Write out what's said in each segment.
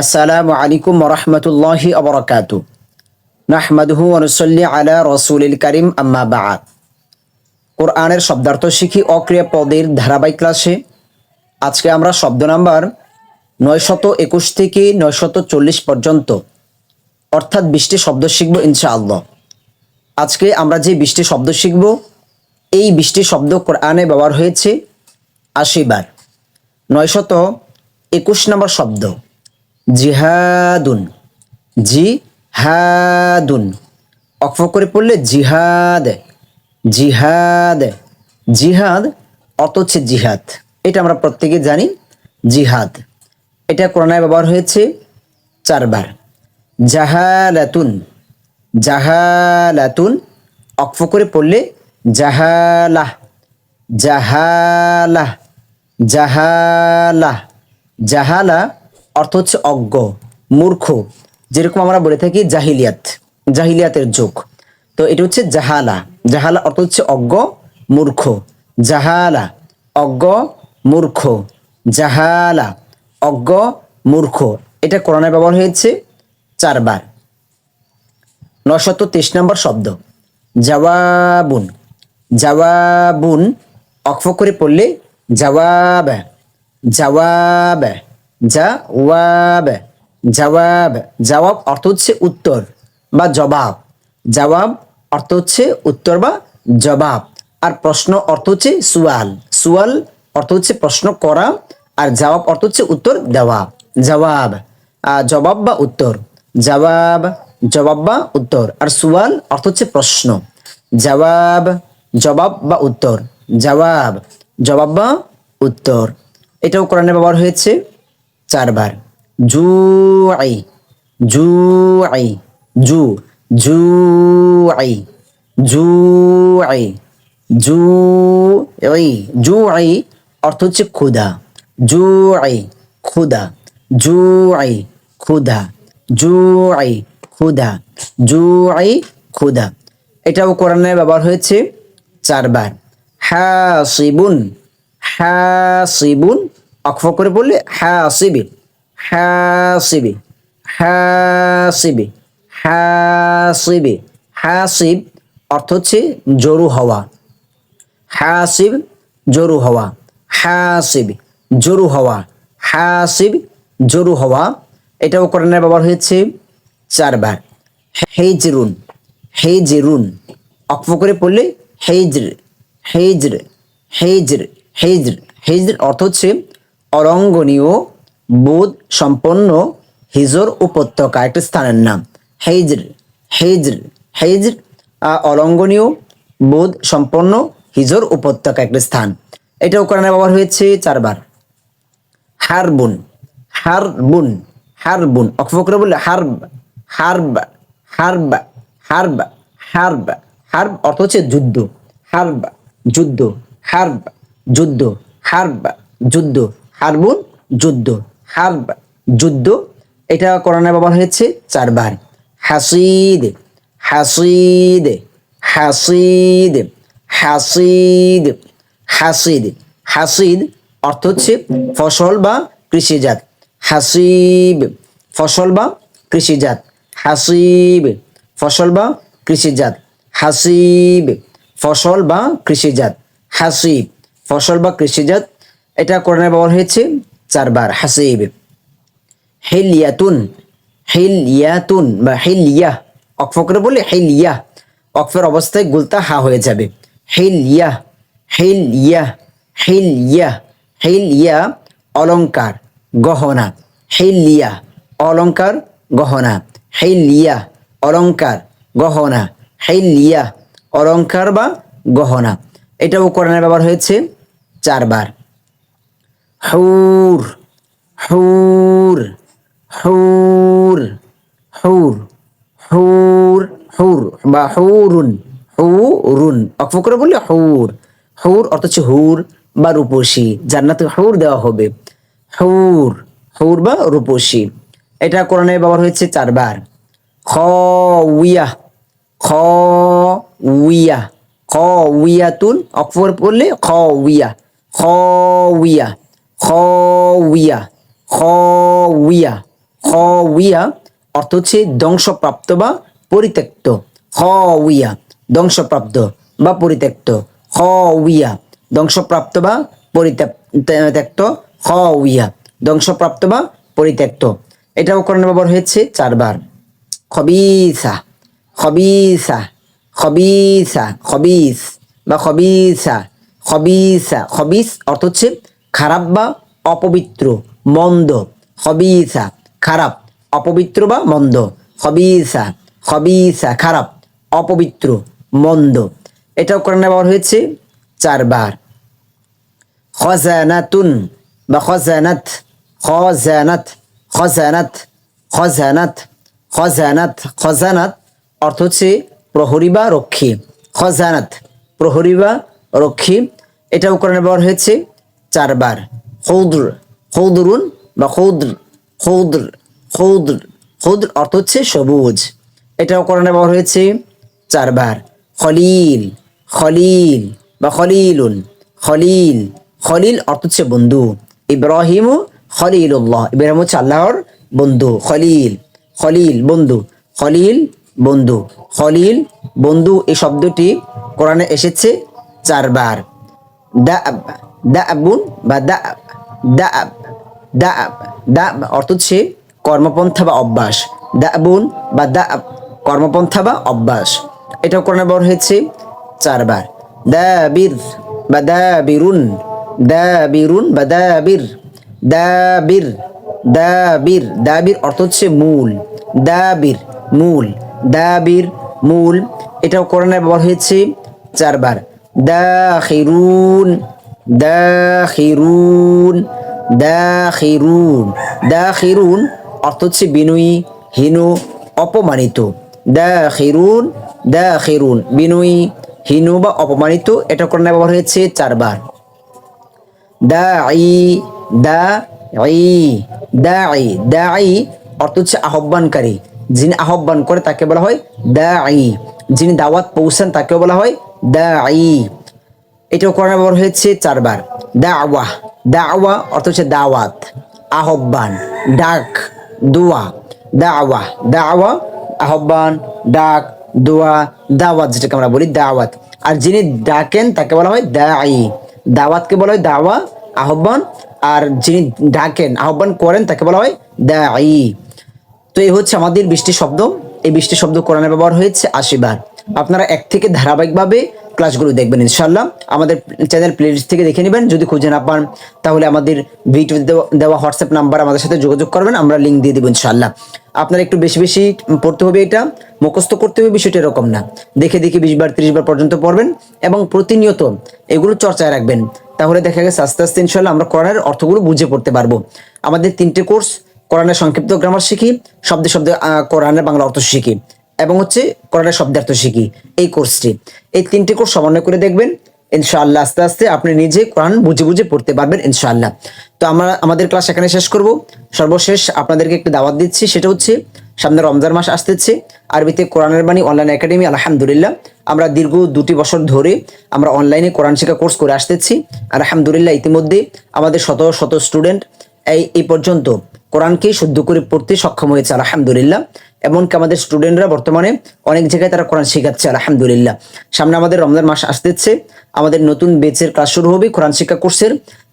আসসালামু আলাইকুম রহমতুল্লাহি আবরকাতু নাহমাদুহু অনুসল্লি আলা রসুলিল করিম, আম্মা বাআদ কোরআনের শব্দার্থ শিখি অক্রিয়া পদের ধারাবাহিক ক্লাসে। আজকে আমরা শব্দ নাম্বার নয়শত একুশ থেকে নয়শত চল্লিশ পর্যন্ত, অর্থাৎ বিশটি শব্দ শিখব ইনশাআল্লাহ। আজকে আমরা যে বিশটি শব্দ শিখব, এই বিশটি শব্দ কোরআনে ব্যবহার হয়েছে আশিবার। নয়শত একুশ নম্বর শব্দ। জিহাদুন। জিহাদুন। অক্ষ করে পড়লে জিহাদ। জিহাদ। জিহাদ অর্থ হচ্ছে জিহাদ। এটা আমরা প্রত্যেকে জানি, জিহাদ। এটা কোরআনায় ব্যবহার হয়েছে চারবার। জাহালাতুন। জাহালাতুন। অক্ষ করে পড়লে জাহালাহ। জাহালাহ। জাহালা জাহালা অর্থ হচ্ছে অজ্ঞ, মূর্খ, যেরকম আমরা বলে থাকি জাহিলিয়াত, জাহিলিয়াতের যুগ। তো এটা হচ্ছে জাহালা। জাহালা অর্থ হচ্ছে অজ্ঞ, মূর্খ। জাহালা, অজ্ঞ, মূর্খ। জাহালা, অজ্ঞ, মূর্খ। এটা কোরআনে ব্যবহার হয়েছে চারবার। নশত তেইশ নম্বর শব্দ। জওয়াবুন। জওয়াবুন অক্ষ করে পড়লে জওয়াব জওয়াব। জওয়াব। জওয়াব। জবাব অর্থ হচ্ছে উত্তর বা জবাব। জবাব অর্থ হচ্ছে উত্তর বা জবাব। আর প্রশ্ন অর্থ হচ্ছে সুয়াল। সুয়াল অর্থ হচ্ছে প্রশ্ন করা আর জবাব অর্থ হচ্ছে উত্তর দেওয়া। জবাব। জবাব বা উত্তর। জবাব। জবাব বা উত্তর। আর সুয়াল অর্থ হচ্ছে প্রশ্ন। জবাব। জবাব বা উত্তর। জবাব। জবাব বা উত্তর। এটাও কোরআনে ব্যবহার হয়েছে। চারবার। জু আই জু আই জু জু আই জু আই জু আই জু আই অর্থ হচ্ছে ক্ষুধা। জু আই ক্ষুধা জু আই ক্ষুধা জু আই ক্ষুধা জু আই ক্ষুধা। এটাও কোরআনে ব্যবহার হয়েছে চারবার। হাসিবুন হাসিবুন অক্ষ করে বললে হাসিবি হাসিবি হাসিবি হাসিবি। হাসিব অর্থ হচ্ছে জরু হওয়া। হাসিব জরু হওয়া। হাসিব জরু হওয়া। হাসিব জরু হওয়া। এটাও কোরআনে ব্যবহার হয়েছে চারবার। হেজরুন হেজরুন। অক্ষ করে পড়লে হেজর হেজর হেজর হেজর। হেজর অর্থ হচ্ছে অরঙ্গনীয় বোধ সম্পন্ন হিজর উপত্যকা একটি স্থানের নাম। হেজর হেজর হেজর আহ, অলঙ্ঘনীয় বোধ সম্পন্ন হিজর উপত্যকা একটি স্থান। এটাও কোরআনে ব্যবহার হয়েছে চারবার। হারবুন হারবুন হারবুন। অক্ষ করে বললে হারব হারব হার্ব হারব হার্ব হারব অর্থ হচ্ছে যুদ্ধ। হারব যুদ্ধ হার্ব যুদ্ধ হার্ব যুদ্ধ। হারবুন যুদ্ধ। হারব যুদ্ধ, এটা কোরআনে ব্যবহার হয়েছে চারবার। হাসিদ হাসিদ হাসিদ হাসিদ হাসিদ। হাসিদ অর্থ হচ্ছে ফসল বা কৃষিজাত। হাসিব, ফসল বা কৃষিজাত। হাসিব, ফসল বা কৃষিজাত। হাসিব, ফসল বা কৃষিজাত। হাসিব, ফসল বা কৃষিজাত। এটা কোরআনে ব্যবহার হয়েছে চারবার, হাসিব। হেলিয়াতুন হেলিয়াতুন বা হেলিয়া। অক্ষ করে বলে হেলিয়া। অক্ষের অবস্থায় গুলতা হা হয়ে যাবে। হেলিয়া হেলিয়া হেলিয়া হেলিয়া অলংকার গহনা। হেলিয়া অলংকার গহনা। হেলিয়া অলংকার গহনা। হেলিয়া অলংকার বা গহনা। এটাও কোরআনে ব্যবহার হয়েছে চারবার। হুর হুর হুর হুর হুর হুর বা হুরুন হুরুন। অক্ষ করে বললে হুর। হুর অর্থ হচ্ছে হুর বা রূপসী। জান্নাতে হুর দেওয়া হবে। হুর হুর বা রূপসী। এটা কোরআনে ব্যবহার হয়েছে চারবার। খ উইয়া খ উইয়া খ উইয়াতুন অক্ষর পড়লে খ উইয়া খ উইয়া খ উইয়া খ উইয়া হউইয়া অর্থ হচ্ছে ধ্বংসপ্রাপ্ত বা পরিত্যক্ত। হউইয়া ধ্বংসপ্রাপ্ত বা পরিত্যক্ত। হউইয়া ধ্বংসপ্রাপ্ত বা পরিত্যক্ত। হউইয়া ধ্বংসপ্রাপ্ত বা পরিত্যক্ত। এটাও কোরআনে ব্যবহার হয়েছে চারবার। খবিসা খবিসা খবিসা, খবিস বা খবিসা খবিসা, খবিস অর্থ হচ্ছে খারাপ বা অপবিত্র, মন্দ খবিসা খারাপ, অপবিত্র বা মন্দ খবিসা খবিসা খারাপ, অপবিত্র, মন্দ। এটাও কোরআনে ব্যবহার হয়েছে চারবার। খজানাতুন বা খজানাত খজানাত খজানাত খজানাত খজানাত খজানাত অর্থ হচ্ছে প্রহরী বা রক্ষী। খজানাত, প্রহরী বা রক্ষী। এটাও কোরআনে ব্যবহার হয়েছে চারবার। খৌদ্র খৌদরুন বা খৌদ্র খৌদ্র খৌদ্র খৌদ্র অর্থ হচ্ছে সবুজ। এটাও কোরআনে ব্যবহার হয়েছে চারবার। খলিল খলিল বা খলিলুন, খলিল খলিল অর্থ হচ্ছে বন্ধু। ইব্রাহিম খলিলুল্লাহ, ইব্রাহিম হচ্ছে আল্লাহর বন্ধু। খলিল খলিল বন্ধু খলিল বন্ধু। খলিল বন্ধু এই শব্দটি কোরআনে এসেছে চারবার। দাব, দাবুন বা দাব দাব দাব দাব অর্থ হচ্ছে কর্মপন্থা বা অভ্যাস। দাবুন বা দাব কর্মপন্থা বা অভ্যাস। এটাও কোরআনে বলা হয়েছে চারবার। দাবির বা দাবিরুন দাবিরুন বা দাবির দাবির দাবির দাবির অর্থ হচ্ছে মূল। দাবির মূল দাবির, মূল। এটাও কোরআনে ব্যবহার হয়েছে চারবার। দাখিরুন দাখিরুন দাখিরুন। দাখিরুন অর্থ হচ্ছে বিনয়ী, হীন, অপমানিত। দাখিরুন দাখিরুন। বিনয়ী, হীন বা অপমানিত, এটা কোরআনে ব্যবহার হয়েছে? চারবার। দাই দা ই দাই দাই অর্থ হচ্ছে আহ্বানকারী। যিনি আহ্বান করে তাকে বলা হয় দাই যিনি দাওয়াত পৌঁছান তাকেও বলা হয় দাই এটাও কোরআনে ব্যবহার হয়েছে চারবার। দাওয়া। দাওয়া অর্থ হচ্ছে দাওয়াত, আহ্বান, ডাক, দোয়া। দাওয়া। দাওয়া, আহ্বান, ডাক, দোয়া, দাওয়াত যেটাকে আমরা বলি দাওয়াত। আর যিনি ডাকেন তাকে বলা হয় দাই দাওয়াতকে বলা হয় দাওয়া, আহ্বান। আর যিনি ডাকেন, আহ্বান করেন তাকে বলা হয় দাই তো এই হচ্ছে আমাদের বৃষ্টি শব্দ। এই বৃষ্টি শব্দ কোরআনে ব্যবহার হয়েছে আশিবার। আপনারা এক থেকে ধারাবাহিকভাবে ক্লাসগুলো দেখবেন ইনশাল্লাহ আমাদের চ্যানেল প্লেলিস্ট থেকে দেখে নেবেন। যদি খুঁজে না পান, তাহলে আমাদের ভিডিও দেওয়া হোয়াটসঅ্যাপ নাম্বার আমাদের সাথে যোগাযোগ করবেন, আমরা লিঙ্ক দিয়ে দেবো ইনশাল্লাহ আপনার একটু বেশি বেশি পড়তে হবে এটা, মুখস্থ করতে হবে, বিষয়টা এরকম না। দেখে দেখে বিশ বার, ত্রিশ বার পর্যন্ত পড়বেন এবং প্রতিনিয়ত এগুলো চর্চায় রাখবেন। তাহলে দেখা গেছে, আস্তে আস্তে ইনশাল্লাহ আমরা কোরআনের অর্থগুলো বুঝে পড়তে পারব। আমাদের তিনটে কোর্স, কোরআনের সংক্ষিপ্ত গ্রামার শিখি, শব্দে শব্দে কোরআনের বাংলা অর্থ শিখি। এবং হচ্ছে কোরআনের শব্দার্থ শিখি এই কোর্সটি এই তিনটি কোর্স সমন্বয় করে দেখবেন, ইনশাআল্লাহ আস্তে আস্তে আপনি নিজে কোরআন বুঝে বুঝে পড়তে পারবেন, ইনশাআল্লাহ। তো আমরা, আমাদের ক্লাস এখানে শেষ করব। সর্বশেষ আপনাদেরকে একটি দাওয়াত দিচ্ছি, সেটা হচ্ছে সামনে রমজান মাস আসতেছে, আরবিতে কোরআনের বাণী অনলাইন একাডেমি আলহামদুলিল্লাহ। আমরা দীর্ঘ দুটি বছর ধরে আমরা অনলাইনে কোরআন শিক্ষা কোর্স করে আসতেছি। আলহামদুলিল্লাহ, ইতিমধ্যে আমাদের শত শত স্টুডেন্ট এই এই পর্যন্ত কোরআনকে শুদ্ধ করে পড়তে সক্ষম হয়েছে, আলহামদুলিল্লাহ। এমনকি আমাদের স্টুডেন্টরা বর্তমানে অনেক জায়গায় তারা কোরআন শেখাচ্ছে, আলহামদুলিল্লাহ। সামনে আমাদের রমজান মাস আসতেছে, আমাদের নতুন বেচের ক্লাস শুরু হবে কোরআন শিক্ষা কোর্সের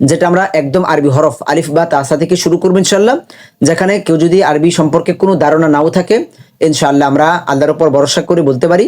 যেটা আমরা একদম আরবি হরফ, আলিফ বা তাসা থেকে শুরু করব ইনশাল্লাহ যেখানে কেউ যদি আরবি সম্পর্কে কোনো ধারণা নাও থাকে, ইনশাআল্লাহ আমরা আল্লাহর ওপর ভরসা করে বলতে পারি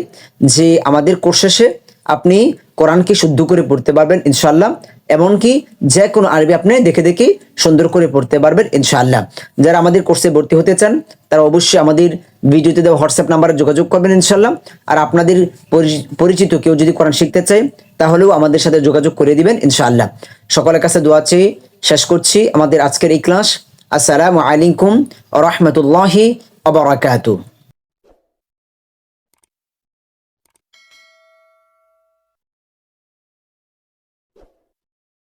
যে আমাদের কোর্স শেষে আপনি কোরআনকে শুদ্ধ করে পড়তে পারবেন, ইনশাআল্লাহ। এমনকি যে কোনো আরবি আপনি দেখে দেখে সুন্দর করে পড়তে পারবেন, ইনশাআল্লাহ। যারা আমাদের কোর্সে ভর্তি হতে চান, তারা অবশ্যই আমাদের ভিডিওতে দেওয়া হোয়াটসঅ্যাপ নাম্বারে যোগাযোগ করবেন, ইনশাআল্লাহ। আর আপনাদের পরি- পরিচিত কেউ যদি কোরআন শিখতে চায়, তাহলেও আমাদের সাথে যোগাযোগ করে দিবেন, ইনশাআল্লাহ। সকলের কাছে দোয়া চেয়ে শেষ করছি আমাদের আজকের এই ক্লাস। আসসালামু আলাইকুম রহমতুল্লাহি আবরাকাতু